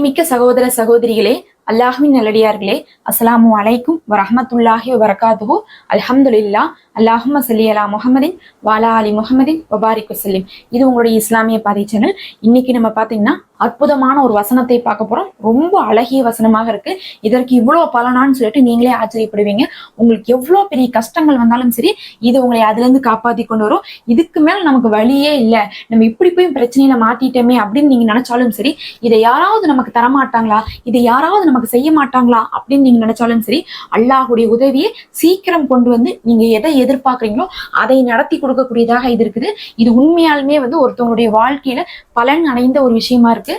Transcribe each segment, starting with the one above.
மிக்க சகோதர சகோதரிகளே அல்லாஹுவின் நல்லடியார்களே அஸ்ஸலாமு அலைக்கும் வரஹ்மத்துல்லாஹி வரகாத்துஹு அல்ஹம்துலில்லா அல்லாஹும்ம சல்லி அலா முகமதின் வாலா அலி முகமதின் வபாரிக் வசல்லிம் இது உங்களுடைய இஸ்லாமிய பாதை சேனல் இன்னைக்கு நம்ம பார்த்தீங்கன்னா அற்புதமான ஒரு வசனத்தை பார்க்க போறோம். ரொம்ப அழகிய வசனமாக இருக்கு. இதற்கு இவ்வளோ பலனான்னு சொல்லிட்டு நீங்களே ஆச்சரியப்படுவீங்க. உங்களுக்கு எவ்வளோ பெரிய கஷ்டங்கள் வந்தாலும் சரி இது உங்களை அதுல இருந்து காப்பாத்தி கொண்டு வரும். இதுக்கு மேல நமக்கு வழியே இல்லை. நம்ம இப்படி போய் பிரச்சனையில மாட்டிட்டோமே அப்படின்னு நீங்க நினைச்சாலும் சரி இதை யாராவது நமக்கு தரமாட்டாங்களா? இதை யாராவது நமக்கு செய்ய மாட்டாங்களா? அப்படின்னு நீங்க நினைச்சாலும் சரி அல்லாஹுடைய உதவியை சீக்கிரம் கொண்டு வந்து நீங்க எதை எதிர்பார்க்குறீங்களோ அதை நடத்தி கொடுக்கக்கூடியதாக இது இருக்குது. இது உண்மையாலுமே வந்து ஒருத்தவங்களுடைய வாழ்க்கையில பலன் அடைந்த ஒரு விஷயமா இருக்கு.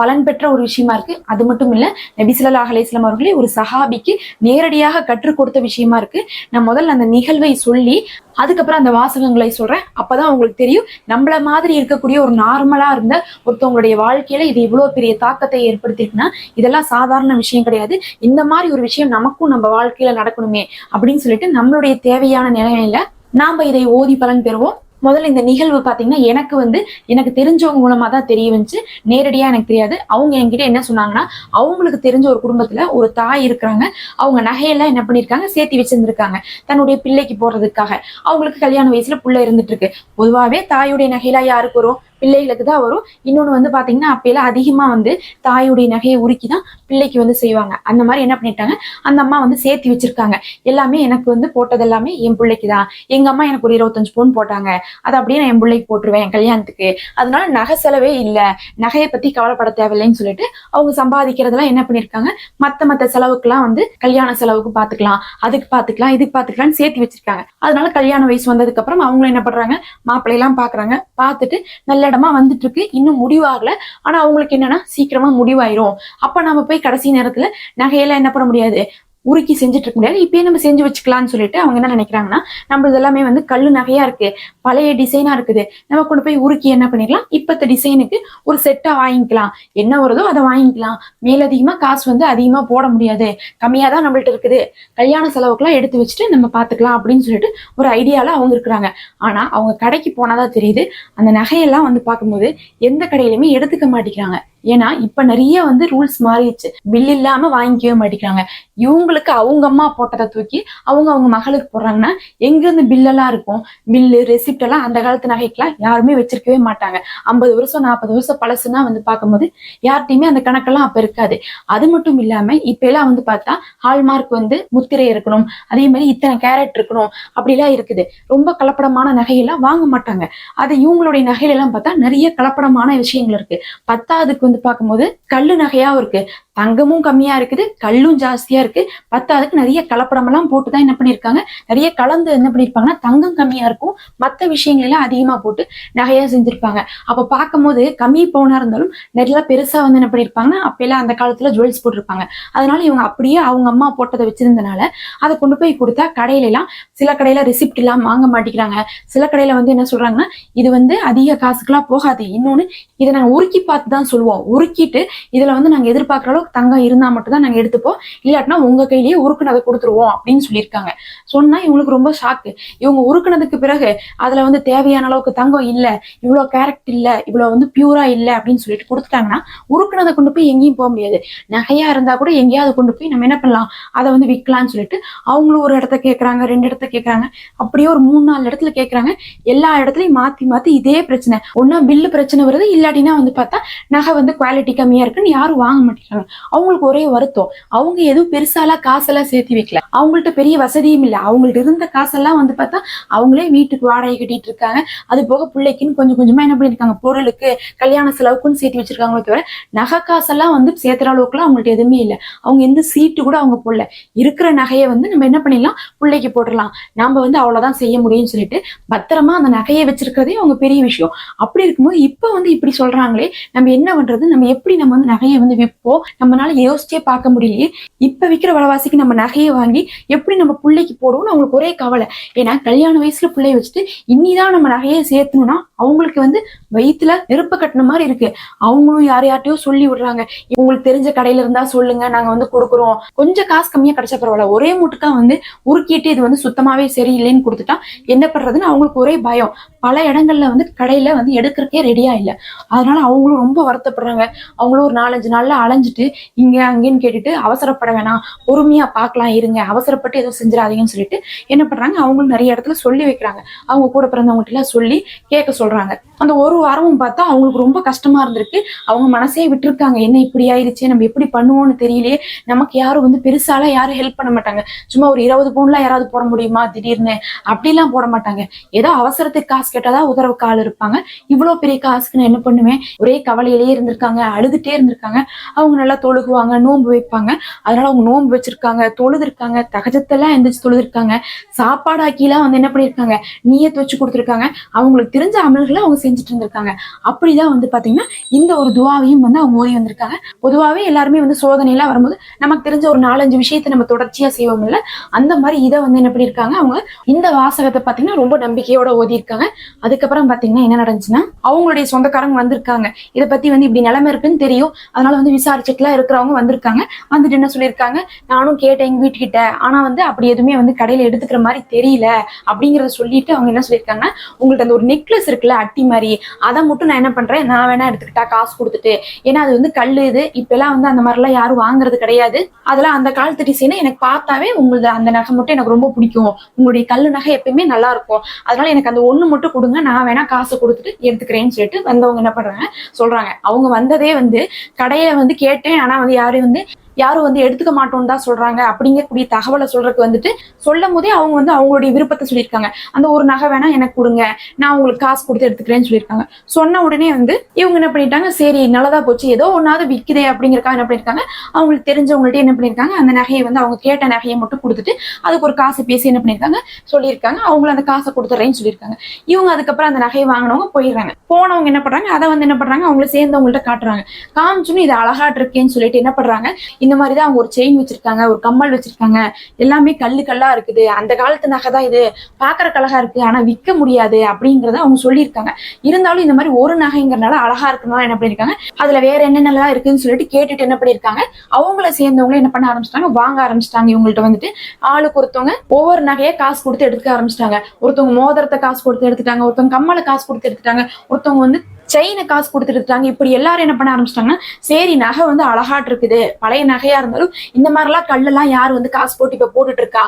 பலன் பெற்ற ஒரு விஷயமா இருக்கு. அது மட்டும் இல்ல நபிசுல்லா ஸல்லல்லாஹு அவர்களே ஒரு சஹாபிக்கு நேரடியாக கற்றுக் கொடுத்த விஷயமா இருக்கு. நான் முதல்ல அந்த நிகழ்வை சொல்லி அதுக்கப்புறம் அந்த வாசகங்களை சொல்றேன். அப்பதான் உங்களுக்கு தெரியும் நம்மள மாதிரி இருக்கக்கூடிய ஒரு நார்மலா இருந்த ஒருத்தவங்களுடைய வாழ்க்கையில இது இவ்வளவு பெரிய தாக்கத்தை ஏற்படுத்திருக்குன்னா இதெல்லாம் சாதாரண விஷயம் கிடையாது. இந்த மாதிரி ஒரு விஷயம் நமக்கும் நம்ம வாழ்க்கையில நடக்கணுமே அப்படின்னு சொல்லிட்டு நம்மளுடைய தேவையான நிலைமையில நாம இதை ஓதி பலன் பெறுவோம். முதல்ல இந்த நிகழ்வு பார்த்தீங்கன்னா எனக்கு வந்து எனக்கு தெரிஞ்சவங்க மூலமா தான் தெரிய வந்துச்சு. நேரடியாக எனக்கு தெரியாது. அவங்க என்கிட்ட என்ன சொன்னாங்கன்னா அவங்களுக்கு தெரிஞ்ச ஒரு குடும்பத்தில் ஒரு தாய் இருக்கிறாங்க. அவங்க நகையெல்லாம் என்ன பண்ணியிருக்காங்க சேர்த்து வச்சிருந்துருக்காங்க. தன்னுடைய பிள்ளைக்கு போடுறதுக்காக. அவங்களுக்கு கல்யாண வயசுல புள்ள இருந்துட்டு இருக்கு. பொதுவாகவே தாயுடைய நகையெல்லாம் யாருக்கு வரும்? பிள்ளைகளுக்கு தான் வரும். இன்னொன்று வந்து பார்த்தீங்கன்னா அப்பெல்லாம் அதிகமாக வந்து தாயுடைய நகையை உருக்கி தான் பிள்ளைக்கு வந்து செய்வாங்க. அந்த மாதிரி என்ன பண்ணிட்டாங்க அந்த அம்மா வந்து சேர்த்து வச்சிருக்காங்க. எல்லாமே எனக்கு வந்து போட்டது எல்லாமே என் பிள்ளைக்கு தான் எங்கள் அம்மா எனக்கு ஒரு இருபத்தஞ்சு பவுன் போட்டாங்க. அதை அப்படியே நான் என் பிள்ளைக்கு போட்டுருவேன் என் கல்யாணத்துக்கு. அதனால நகை செலவே இல்லை. நகையை பற்றி கவலைப்பட தேவையில்லைன்னு சொல்லிட்டு அவங்க சம்பாதிக்கிறதெல்லாம் என்ன பண்ணியிருக்காங்க மற்ற மற்ற செலவுக்குலாம் வந்து கல்யாண செலவுக்கு பார்த்துக்கலாம் அதுக்கு பார்த்துக்கலாம் இதுக்கு பார்த்துக்கலாம்னு சேர்த்து வச்சிருக்காங்க. அதனால கல்யாண வயசு வந்ததுக்கு அப்புறம் அவங்களும் என்ன பண்றாங்க? மாப்பிள்ளையெல்லாம் பார்க்குறாங்க பார்த்துட்டு நல்ல இடமா வந்துட்டு இருக்கு இன்னும் முடிவாகல. ஆனா அவங்களுக்கு என்னன்னா சீக்கிரமா முடிவாயிரும். அப்ப நம்ம போய் கடைசி நேரத்துல நகையெல்லாம் என்ன பண்ண முடியாது? உருக்கி செஞ்சுட்டு இருக்க முடியாது. இப்பயே நம்ம செஞ்சு வச்சுக்கலாம்னு சொல்லிட்டு அவங்க என்ன நினைக்கிறாங்கன்னா நம்ம இதெல்லாமே வந்து கல் நகையா இருக்கு பழைய டிசைனா இருக்குது. நம்ம கொண்டு போய் உருக்கி என்ன பண்ணிடலாம்? இப்பத்த டிசைனுக்கு ஒரு செட்டா வாங்கிக்கலாம். என்ன வருதோ அதை வாங்கிக்கலாம். மேலதிகமா காசு வந்து அதிகமா போட முடியாது. கம்மியா தான் நம்மள்ட்ட இருக்குது. கல்யாண செலவுக்குலாம் எடுத்து வச்சுட்டு நம்ம பாத்துக்கலாம் அப்படின்னு சொல்லிட்டு ஒரு ஐடியால அவங்க இருக்கிறாங்க. ஆனா அவங்க கடைக்கு போனாதான் தெரியுது அந்த நகையெல்லாம் வந்து பார்க்கும்போது எந்த கடையிலுமே எடுத்துக்க மாட்டேங்கிறாங்க. ஏன்னா இப்ப நிறைய வந்து ரூல்ஸ் மாறிடுச்சு. பில் இல்லாம வாங்கிக்கவே மாட்டேங்கிறாங்க. இவங்களுக்கு அவங்க அம்மா போட்டதை தூக்கி அவங்க அவங்க மகளுக்கு போடுறாங்கன்னா எங்க இருந்து பில்லெல்லாம் இருக்கும்? பில்லு ரெசிப்ட் எல்லாம் அந்த காலத்து நகைக்கெல்லாம் யாருமே வச்சிருக்கவே மாட்டாங்க. ஐம்பது வருஷம் நாற்பது வருஷம் பழசுனா வந்து பார்க்கும்போது யார்கிட்டயுமே அந்த கணக்கெல்லாம் அப்ப இருக்காது. அது மட்டும் இல்லாம இப்ப எல்லாம் வந்து பார்த்தா ஹால்மார்க் வந்து முத்திரை இருக்கணும். அதே மாதிரி இத்தனை கேரட் இருக்கணும். அப்படிலாம் இருக்குது. ரொம்ப கலப்படமான நகையெல்லாம் வாங்க மாட்டாங்க. அது இவங்களுடைய நகையில எல்லாம் பார்த்தா நிறைய கலப்படமான விஷயங்கள் இருக்கு. பத்தாவதுக்கு வந்து பார்க்கும்போது கல்லு நகையாவும் இருக்கு. தங்கமும் கம்மியா இருக்குது கல்லும் ஜாஸ்தியா இருக்கு. பத்தாவதுக்கு நிறைய கலப்படமெல்லாம் போட்டு தான் என்ன பண்ணியிருக்காங்க நிறைய கலந்து என்ன பண்ணியிருப்பாங்கன்னா தங்கம் கம்மியா இருக்கும். மற்ற விஷயங்கள் எல்லாம் அதிகமா போட்டு நகையா செஞ்சிருப்பாங்க. அப்ப பார்க்கும்போது கம்மி பவுனா இருந்தாலும் நிறைய பெருசா வந்து என்ன பண்ணியிருப்பாங்கன்னா அப்பெல்லாம் அந்த காலத்துல ஜுவல்ஸ் போட்டிருப்பாங்க. அதனால இவங்க அப்படியே அவங்க அம்மா போட்டதை வச்சிருந்தனால அதை கொண்டு போய் கொடுத்தா கடையில எல்லாம் சில கடையில ரிசிப்ட் எல்லாம் வாங்க மாட்டேங்கிறாங்க. சில கடையில வந்து என்ன சொல்றாங்கன்னா இது வந்து அதிக காசுக்கெல்லாம் போகாது. இன்னொன்னு இதை நாங்க உருக்கி பார்த்து தான் சொல்லுவோம். உருக்கிட்டு இதுல வந்து நாங்க எதிர்பார்க்குற அளவுக்கு தங்கம் இருந்தா மட்டும்தான் நாங்கள் நாங்க எடுத்துப்போம். இல்லாட்டினா உங்க கையிலேயே உருக்குனதை கொடுத்துருவோம் அப்படின்னு சொல்லியிருக்காங்க. சொன்னா இவங்களுக்கு ரொம்ப ஷாக்கு இவங்க உருக்குனதுக்கு பிறகு அதுல வந்து தேவையான அளவுக்கு தங்கம் இல்ல இவ்வளவு கேரக்ட் இல்ல இவ்வளவு வந்து பியூரா இல்ல அப்படின்னு சொல்லிட்டு கொடுத்துட்டாங்கன்னா உருக்குனதை கொண்டு போய் எங்கேயும் போக முடியாது. நகையா இருந்தா கூட எங்கேயாவது கொண்டு போய் நம்ம என்ன பண்ணலாம்? அதை வந்து விற்கலாம்னு சொல்லிட்டு அவங்களும் ஒரு இடத்த கேட்கறாங்க ரெண்டு இடத்த கேட்கறாங்க அப்படியே ஒரு மூணு நாலு இடத்துல கேட்கறாங்க எல்லா இடத்துலயும் மாத்தி மாத்தி இதே பிரச்சனை. ஒன்னா பில்லு பிரச்சனை வருது இல்லாட்டினா வந்து பார்த்தா நகை வந்து குவாலிட்டி கம்மியா இருக்குன்னு யாரும் வாங்க மாட்டேங்கிறாங்க. அவங்களுக்கு ஒரே வருத்தம். அவங்க எதுவும் பெருசாலாம் காசெல்லாம் சேர்த்து வைக்கல. அவங்கள்ட்ட பெரிய வசதியும் இல்லை. அவங்கள்ட்ட இருந்த காசெல்லாம் வந்து பார்த்தா அவங்களே வீட்டுக்கு வாடகை கட்டிட்டு இருக்காங்க. அது போக பிள்ளைக்குன்னு கொஞ்சம் கொஞ்சமா என்ன பண்ணிருக்காங்க? பொருளுக்கு கல்யாண செலவுக்குன்னு சேர்த்து வச்சிருக்காங்களே தவிர நகை காசெல்லாம் வந்து சேர்த்துற அளவுக்குலாம் அவங்கள்ட்ட எதுவுமே இல்லை. அவங்க எந்த சீட்டு கூட அவங்க போடல. இருக்கிற நகையை வந்து நம்ம என்ன பண்ணிடலாம்? பிள்ளைக்கு போட்டுடலாம். நாம வந்து அவ்வளவுதான் செய்ய முடியும்னு சொல்லிட்டு பத்திரமா அந்த நகையை வச்சிருக்கிறதே அவங்க பெரிய விஷயம். அப்படி இருக்கும்போது இப்ப வந்து இப்படி சொல்றாங்களே நம்ம என்ன பண்றது? நம்ம எப்படி நம்ம வந்து நகையை வந்து விற்போம் நம்ம நம்மளால யோசிச்சே பார்க்க முடியலையே. இப்ப விற்கிற விலைவாசிக்கு நம்ம நகையை வாங்கி எப்படி நம்ம பிள்ளைக்கு போடுவோம்னு அவங்களுக்கு ஒரே கவலை. ஏன்னா கல்யாண வயசுல பிள்ளைய வச்சுட்டு இனிதான் நம்ம நகையை சேர்த்தணும்னா அவங்களுக்கு வந்து வயிற்றுல நெருப்பு கட்டின மாதிரி இருக்கு. அவங்களும் யார் யார்ட்டையோ சொல்லி விடுறாங்க. உங்களுக்கு தெரிஞ்ச கடையில இருந்தா சொல்லுங்க நாங்க வந்து கொடுக்குறோம். கொஞ்சம் காசு கம்மியா கிடைச்ச பரவாயில்ல. ஒரே மூட்டுக்கா வந்து உருக்கிட்டு இது வந்து சுத்தமாவே சரியில்லைன்னு கொடுத்துட்டா என்ன பண்றதுன்னு அவங்களுக்கு ஒரே பயம். பல இடங்கள்ல வந்து கடையில வந்து எடுக்கிறக்கே ரெடியா இல்லை. அதனால அவங்களும் ரொம்ப வருத்தப்படுறாங்க. அவங்களும் ஒரு நாலஞ்சு நாள்ல அலைஞ்சிட்டு இங்க அங்கேன்னு கேட்டுட்டு அவசரப்பட வேணாம். பொறுமையா பார்க்கலாம் இருங்க. அவசரப்பட்டு எதுவும் செஞ்சிடாதீங்கன்னு சொல்லிட்டு என்ன பண்றாங்க? அவங்களும் நிறைய இடத்துல சொல்லி வைக்கிறாங்க. அவங்க கூட பிறந்தவங்ககிட்ட எல்லாம் சொல்லி கேட்க சொல்றாங்க. அந்த ஒரு வாரமும் பார்த்தா அவங்களுக்கு ரொம்ப கஷ்டமா இருந்திருக்கு. அவங்க மனசே விட்டுருக்காங்க. என்ன இப்படி ஆயிடுச்சு? நம்ம எப்படி பண்ணுவோம்னு தெரியலையே. நமக்கு யாரும் வந்து பெருசாலாம் யாரும் ஹெல்ப் பண்ண மாட்டாங்க. சும்மா ஒரு இருபது பவுன்லாம் யாராவது போட முடியுமா? திடீர்னு. அப்படிலாம் போட மாட்டாங்க. ஏதோ அவசரத்துக்கு காசு கேட்டாதான் உதவுக்கு ஆள் இருப்பாங்க. இவ்வளவு பெரிய காசுக்கு நான் என்ன பண்ணுவேன்? ஒரே கவலையிலேயே இருந்திருக்காங்க. அழுதுட்டே இருந்திருக்காங்க. அவங்க நல்லா தொழுகுவாங்க நோன்பு வைப்பாங்க. அதனால அவங்க நோன்பு வச்சிருக்காங்க தொழுதுருக்காங்க. தகஜத்தெல்லாம் எந்திரிச்சு தொழுதுருக்காங்க. சாப்பாடு ஆக்கிலாம் வந்து என்ன பண்ணியிருக்காங்க நீயத்து வச்சு கொடுத்துருக்காங்க. அவங்களுக்கு தெரிஞ்ச அமல்களை அவங்க செஞ்சுட்டு இருந்திருக்காங்க அப்படிதான் வந்து பாத்தீங்கன்னா இந்த ஒரு துவாவையும் வந்து அவங்க ஓதி வந்திருக்காங்க. பொதுவாகவே எல்லாருமே வந்து சோதனை எல்லாம் வரும்போது நமக்கு தெரிஞ்ச ஒரு நாலஞ்சு விஷயத்தை நம்ம தொடர்ச்சியா செய்வோம் இல்ல அந்த மாதிரி இதை வந்து என்ன பண்ணிருக்காங்க அவங்க இந்த வாசகத்தை பாத்தீங்கன்னா ரொம்ப நம்பிக்கையோட ஓதி இருக்காங்க அதுக்கப்புறம் பாத்தீங்கன்னா என்ன நடந்துச்சுன்னா அவங்களுடைய சொந்தக்காரங்க வந்திருக்காங்க. இதை பத்தி வந்து இப்படி நிலைமை இருக்குன்னு தெரியும். அதனால வந்து விசாரிச்சுட்டுலாம் இருக்கிறவங்க வந்திருக்காங்க. வந்துட்டு என்ன சொல்லியிருக்காங்க நானும் கேட்டேன் எங்க வீட்டுக்கிட்ட. ஆனா வந்து அப்படி எதுவுமே வந்து கடையில எடுத்துக்கிற மாதிரி தெரியல. அப்படிங்கறத சொல்லிட்டு அவங்க என்ன சொல்லியிருக்காங்கன்னா உங்கள்ட்ட அந்த ஒரு நெக்லஸ் இருக்குல்ல அட்டி மாதிரி அதை மட்டும் நான் என்ன பண்றேன்? நான் வேணா எடுத்துக்கிட்டா காசு கொடுத்துட்டு. ஏன்னா அது வந்து கல்லு இது. இப்பெல்லாம் வந்து அந்த மாதிரிலாம் யாரும் வாங்குறது கிடையாது. அதெல்லாம் அந்த காலத்து டிசைனை எனக்கு பார்த்தாவே உங்களது அந்த நகை மட்டும் எனக்கு ரொம்ப பிடிக்கும். உங்களுடைய கல்லு நகை எப்பயுமே நல்லா இருக்கும். அதனால எனக்கு அந்த ஒண்ணு மட்டும் கொடுங்க. நான் வேணா காசு கொடுத்துட்டு எடுத்துக்கிறேன்னு சொல்லிட்டு வந்தவங்க என்ன பண்றாங்க? சொல்றாங்க. அவங்க வந்ததே வந்து கடையில வந்து கேட்டேன். ஆனா வந்து யாரும் வந்து யாரும் வந்து எடுத்துக்க மாட்டோம்னு தான் சொல்றாங்க. அப்படிங்கக்கூடிய தகவலை சொல்றதுக்கு வந்துட்டு சொல்லும் போதே அவங்க வந்து அவங்களுடைய விருப்பத்தை சொல்லியிருக்காங்க. அந்த ஒரு நகை வேணா எனக்கு கொடுங்க. நான் உங்களுக்கு காசு கொடுத்து எடுத்துக்கிறேன்னு சொல்லியிருக்காங்க. சொன்ன உடனே வந்து இவங்க என்ன பண்ணிட்டாங்க? சரி நல்லதா போச்சு. ஏதோ ஒன்னாவது விக்குதே அப்படிங்கிறக்காக என்ன பண்ணிருக்காங்க அவங்களுக்கு தெரிஞ்சவங்கள்ட்ட என்ன பண்ணிருக்காங்க அந்த நகையை வந்து அவங்க கேட்ட நகையை மட்டும் கொடுத்துட்டு அதுக்கு ஒரு காசு பேசி என்ன பண்ணிருக்காங்க சொல்லியிருக்காங்க. அவங்களும் அந்த காசை கொடுத்துறேன்னு சொல்லியிருக்காங்க. இவங்க அதுக்கப்புறம் அந்த நகையை வாங்கினவங்க போயிடுறாங்க. போனவங்க என்ன பண்றாங்க? அதை வந்து என்ன பண்றாங்க? அவங்கள சேர்ந்தவங்கள்ட்ட காட்டுறாங்க. காமிச்சுன்னு இது அழகாட்டு இருக்கேன்னு சொல்லிட்டு என்ன பண்றாங்க? இந்த மாதிரி தான் அவங்க ஒரு செயின் வச்சிருக்காங்க ஒரு கம்மல் வச்சிருக்காங்க. எல்லாமே கல்லு கல்லா இருக்குது. அந்த காலத்து நகை தான் இது பாக்குறக்கு அழகா இருக்கு. ஆனா விற்க முடியாது அப்படிங்கறத அவங்க சொல்லியிருக்காங்க. இருந்தாலும் இந்த மாதிரி ஒரு நகைங்கிறனால அழகா இருக்கனால என்ன பண்ணிருக்காங்க அதுல வேற என்னென்னலாம் இருக்குன்னு சொல்லிட்டு கேட்டுட்டு என்ன பண்ணிருக்காங்க அவங்கள சேர்ந்தவங்க என்ன பண்ண ஆரம்பிச்சிட்டாங்க? வாங்க ஆரம்பிச்சிட்டாங்க இவங்கள்ட்ட வந்துட்டு. ஆளுக்கு ஒருத்தவங்க ஒவ்வொரு நகையை காசு கொடுத்து எடுக்க ஆரம்பிச்சிட்டாங்க. ஒருத்தவங்க மோதிரத்தை காசு கொடுத்து எடுத்துட்டாங்க. ஒருத்தவங்க கம்மலை காசு கொடுத்து எடுத்துட்டாங்க. ஒருத்தவங்க வந்து செயினை காசு கொடுத்துட்டு இருக்காங்க. இப்படி எல்லாரும் என்ன பண்ண ஆரம்பிச்சிட்டாங்கன்னா சரி நகை வந்து அழகாட்டு இருக்குது பழைய நகையா இருந்தாலும் இந்த மாதிரிலாம் கல்லெல்லாம் யார் வந்து காசு போட்டு இப்ப போட்டுட்டு இருக்கா?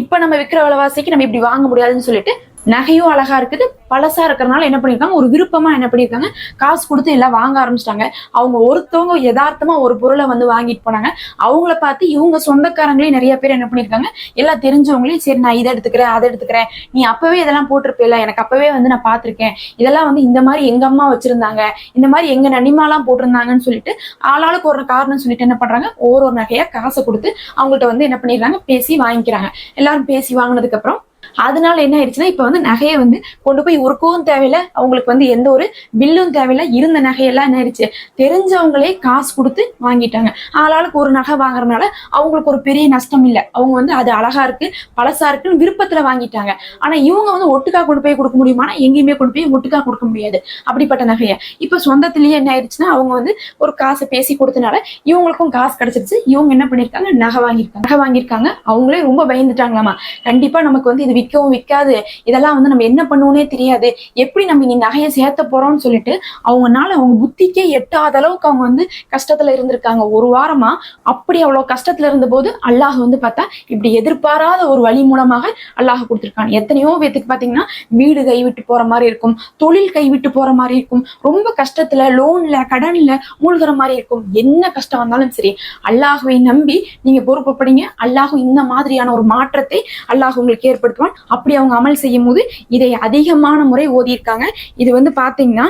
இப்ப நம்ம விற்கிற விலைவாசிக்கு நம்ம இப்படி வாங்க முடியாதுன்னு சொல்லிட்டு நகையும் அழகா இருக்குது. பழசா இருக்கிறனால என்ன பண்ணிருக்காங்க? ஒரு விருப்பமா என்ன பண்ணிருக்காங்க? காசு கொடுத்து எல்லாம் வாங்க ஆரம்பிச்சிட்டாங்க. அவங்க ஒருத்தவங்க யதார்த்தமா ஒரு பொருளை வந்து வாங்கிட்டு போனாங்க. அவங்கள பார்த்து இவங்க சொந்தக்காரங்களே நிறைய பேர் என்ன பண்ணிருக்காங்க? எல்லாம் தெரிஞ்சவங்களையும் சரி நான் இதை எடுத்துக்கிறேன் அதை எடுத்துக்கிறேன். நீ அப்பவே இதெல்லாம் போட்டிருப்பேல எனக்கு அப்பவே வந்து நான் பார்த்திருக்கேன். இதெல்லாம் வந்து இந்த மாதிரி எங்க அம்மா வச்சிருந்தாங்க. இந்த மாதிரி எங்க நனிமாலாம் போட்டிருந்தாங்கன்னு சொல்லிட்டு ஆளாளுக்கு ஒரு காரணம் சொல்லிட்டு என்ன பண்றாங்க? ஒரு ஒரு நகையா காசை கொடுத்து அவங்கள்ட்ட வந்து என்ன பண்ணிடுறாங்க? பேசி வாங்கிக்கிறாங்க. எல்லாரும் பேசி வாங்கினதுக்கு அப்புறம் அதனால என்ன ஆயிடுச்சுன்னா இப்ப வந்து நகையை வந்து கொண்டு போய் உருக்கவும் தேவையில்ல. அவங்களுக்கு வந்து எந்த ஒரு பில்லும் தேவையில்ல. இருந்த நகையெல்லாம் என்ன ஆயிடுச்சு? தெரிஞ்சவங்களே காசு கொடுத்து வாங்கிட்டாங்க. ஆளாளுக்கு ஒரு நகை வாங்குறதுனால அவங்களுக்கு ஒரு பெரிய நஷ்டம் இல்லை. அவங்க வந்து அது அழகா இருக்கு பழசா இருக்குன்னு விருப்பத்துல வாங்கிட்டாங்க. ஆனா இவங்க வந்து ஒட்டுக்கா கொண்டு போய் கொடுக்க முடியுமானா எங்கேயுமே கொண்டு போய் ஒட்டுக்கா கொடுக்க முடியாது. அப்படிப்பட்ட நகையை. இப்ப சொந்தத்திலேயே என்ன ஆயிடுச்சுன்னா அவங்க வந்து ஒரு காசை பேசி கொடுத்தனால இவங்களுக்கும் காசு கிடைச்சிருச்சு. இவங்க என்ன பண்ணிருக்காங்க? நகை வாங்கியிருக்காங்க. நகை வாங்கியிருக்காங்க. அவங்களே ரொம்ப பயந்துட்டாங்களாமா? கண்டிப்பா நமக்கு வந்து இது விற்கவும் விற்காது இதெல்லாம் வந்து நம்ம என்ன பண்ணுவோனே தெரியாது. எப்படி நம்ம இனி நகையை சேர்த்த போறோம்னு சொல்லிட்டு அவங்கனால அவங்க புத்திக்கே எட்டாத அளவுக்கு அவங்க வந்து கஷ்டத்துல இருந்திருக்காங்க. ஒரு வாரமா அப்படி அவ்வளவு கஷ்டத்துல இருந்தபோது அல்லாஹ் வந்து பார்த்தா இப்படி எதிர்பாராத ஒரு வழி மூலமாக அல்லாஹ் கொடுத்துருக்காங்க எத்தனையோ பேத்துக்கு பாத்தீங்கன்னா வீடு கைவிட்டு போற மாதிரி இருக்கும் தொழில் கைவிட்டு போற மாதிரி இருக்கும் ரொம்ப கஷ்டத்துல லோன்ல கடன்ல மூழ்கிற மாதிரி இருக்கும். என்ன கஷ்டம் வந்தாலும் சரி அல்லாஹுவை நம்பி நீங்க பொறுப்புப்படுங்க அல்லாஹும் இந்த மாதிரியான ஒரு மாற்றத்தை அல்லாஹ் உங்களுக்கு ஏற்படுத்துவான். அப்படி அவங்க அமல் செய்யும் போது இதை அதிகமான முறை ஓதியிருக்காங்க. இது வந்து பாத்தீங்கன்னா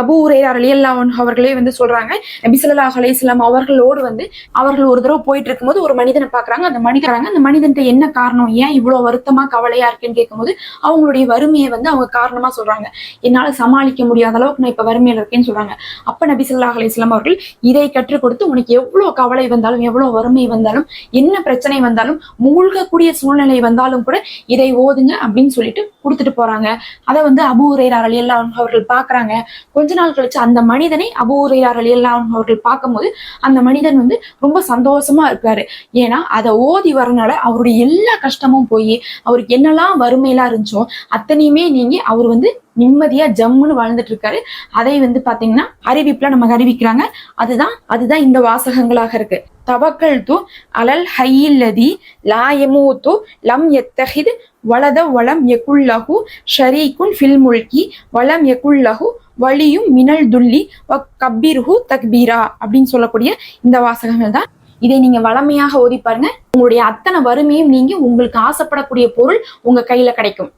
அபு உரையார் அலியல்லாவன் அவர்களே வந்து சொல்றாங்க நபிசல்லா ஸல்லல்லாஹு அவர்களோடு வந்து அவர்கள் ஒரு தடவை போயிட்டு இருக்கும்போது ஒரு மனிதனை பாக்குறாங்க அந்த மனிதராங்க அந்த மனிதன்ட்ட என்ன காரணம் ஏன் இவ்வளவு வருத்தமா கவலையா இருக்குன்னு கேட்கும்போது அவங்களுடைய வறுமையை வந்து அவங்க காரணமா சொல்றாங்க. என்னால சமாளிக்க முடியாத அளவுக்கு நான் இப்ப வறுமையில இருக்கேன்னு சொல்றாங்க. அப்ப நபிசல்லா ஸல்லல்லாஹு அவர்கள் இதை கற்றுக் கொடுத்து உனக்கு எவ்வளவு கவலை வந்தாலும் எவ்வளவு வறுமை வந்தாலும் என்ன பிரச்சனை வந்தாலும் மூழ்கக்கூடிய சூழ்நிலை வந்தாலும் கூட இதை ஓதுங்க அப்படின்னு சொல்லிட்டு கொடுத்துட்டு போறாங்க. அதை வந்து அபு உரையார் அலியல்லா அவர்கள் பாக்குறாங்க கொஞ்ச நாள் கழிச்சு அந்த மனிதனை அபூரையார் உரையார் அவர்கள் பார்க்கும்போது அந்த மனிதன் வந்து ரொம்ப சந்தோஷமா இருக்காரு. ஏன்னா அதை ஓதி வரனால அவருடைய எல்லா கஷ்டமும் போய் அவருக்கு என்னெல்லாம் வறுமையெல்லாம் இருந்துச்சோ அத்தனையுமே நீங்கி அவர் வந்து நிம்மதியா ஜம்முன்னு வாழ்ந்துட்டு இருக்காரு. அதை வந்து பாத்தீங்கன்னா அறிவிப்புல நமக்கு அறிவிக்கிறாங்க. அதுதான் அதுதான் இந்த வாசகங்களாக இருக்கு. தவக்கல் து அலல் ஹையில்லதி லாயமோ யமூத்து லம் எத்தஹித் வலத வளம் எகுல்லஹு ஷரீக்குன் ஃபில் முல்கி வளம் எகுல்லஹு வலியும் மினல் துல்லி கபீர்ஹு தக்பீரா அப்படின்னு சொல்லக்கூடிய இந்த வாசகங்கள் தான். இதை நீங்க வளமையாக ஓதி பாருங்க. உங்களுடைய அத்தனை வறுமையும் நீங்க உங்களுக்கு ஆசைப்படக்கூடிய பொருள் உங்க கையில கிடைக்கும்.